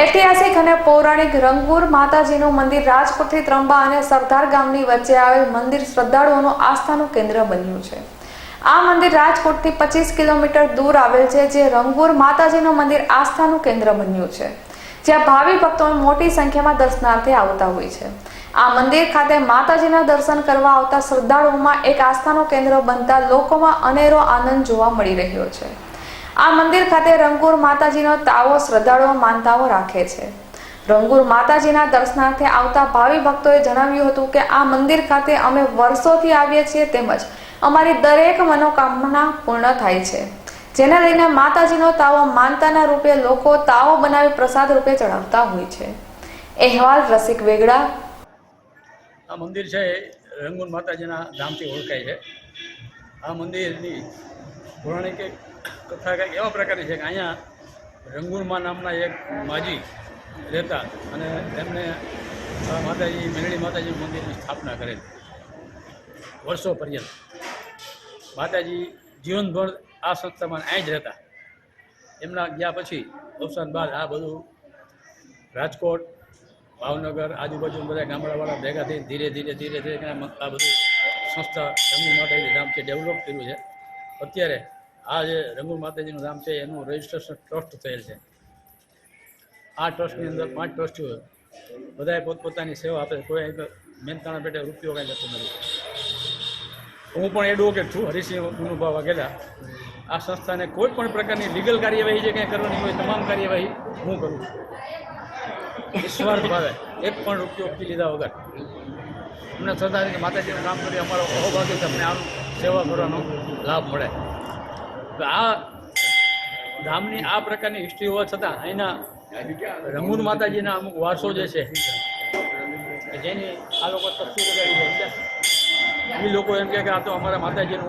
ઐતિહાસિક અને પૌરાણિક રંગપુર માતાજીનું મંદિર રાજકોટથી ત્રંબા અને સરદાર ગામની વચ્ચે આવેલ મંદિર શ્રદ્ધાળુઓનું આસ્થાનું કેન્દ્ર બન્યું છે. આ મંદિર રાજકોટથી પચીસ કિલોમીટર દૂર આવેલ છે, જે રંગપુર માતાજીનું મંદિર આસ્થાનું કેન્દ્ર બન્યું છે. જ્યાં ભાવિ ભક્તો મોટી સંખ્યામાં દર્શનાર્થે આવતા હોય છે. આ મંદિર ખાતે માતાજીના દર્શન કરવા આવતા શ્રદ્ધાળુઓમાં એક આસ્થાનું કેન્દ્ર બનતા લોકોમાં અનેરો આનંદ જોવા મળી રહ્યો છે. આ મંદિર ખાતે રંગુર માતાજીનો તાવો શ્રદ્ધાળુઓ માનતાઓ રાખે છે. રંગુર માતાજીના દર્શનાર્થે આવતા ભાવિ ભક્તોએ જણાવ્યું હતું કે આ મંદિર ખાતે અમે વર્ષોથી આવીએ છીએ તેમજ અમારી દરેક મનોકામના પૂર્ણ થાય છે. જેને લઈને માતાજીનો તાવો માનતાના રૂપે લોકો તાવો બનાવી પ્રસાદ રૂપે ચડાવતા હોય છે. અહેવાલ રસિક વેગડા. આ મંદિર છે રંગુન માતાજીના ધામથી ઓળખાય છે. આ મંદિરની પૌરાણિક કથા કંઈક એવા પ્રકારની છે કે અહીંયા રંગૂનમાં નામના એક માજી રહેતા અને એમને માતાજી, મેરડી માતાજી મંદિરની સ્થાપના કરેલી વર્ષો પર્યંત. માતાજી જીવનભર આ સંસ્થામાં અહીં જ રહેતા. એમના ગયા પછી અવસાન બાદ આ બધું રાજકોટ, ભાવનગર, આજુબાજુ બધા ગામડાવાળા ભેગા થઈને ધીરે ધીરે ધીરે ધીરે આ બધું સંસ્થા રંગુર માતાજી નામ છે ડેવલપ કર્યું છે. અત્યારે આ જે રંગુર માતાજીનું ધામ છે, એનું રજિસ્ટ્રેશન ટ્રસ્ટ થયેલ છે. આ ટ્રસ્ટની અંદર પાંચ ટ્રસ્ટીઓ બધાએ પોતપોતાની સેવા આપે કોઈ મહેનતાણા પેટે રૂપિયો કાંઈ જતો નથી. હું પણ એડવોકેટ છું હરિસિંહ ગુનુભા વાઘેલા આ સંસ્થાને કોઈ પણ પ્રકારની લીગલ કાર્યવાહી જે કંઈ કરવાની હોય, તમામ કાર્યવાહી હું કરું છું. નિસ્વાર્થ ભાવે એક પણ રૂપિયો ફી લીધા વગર. અમને થતા કે માતાજીનું કામ કરી અમારો અહોભાગ્ય તમને આમ સેવા કરવાનો લાભ મળે. આ ધામની આ પ્રકારની હિસ્ટ્રી હોવા છતાં અહીંના રંગુન માતાજીના અમુક વારસો જે છે જેની આ લોકો તસ્વીર લગાડી એ લોકો એમ કે આ તો અમારા માતાજીનું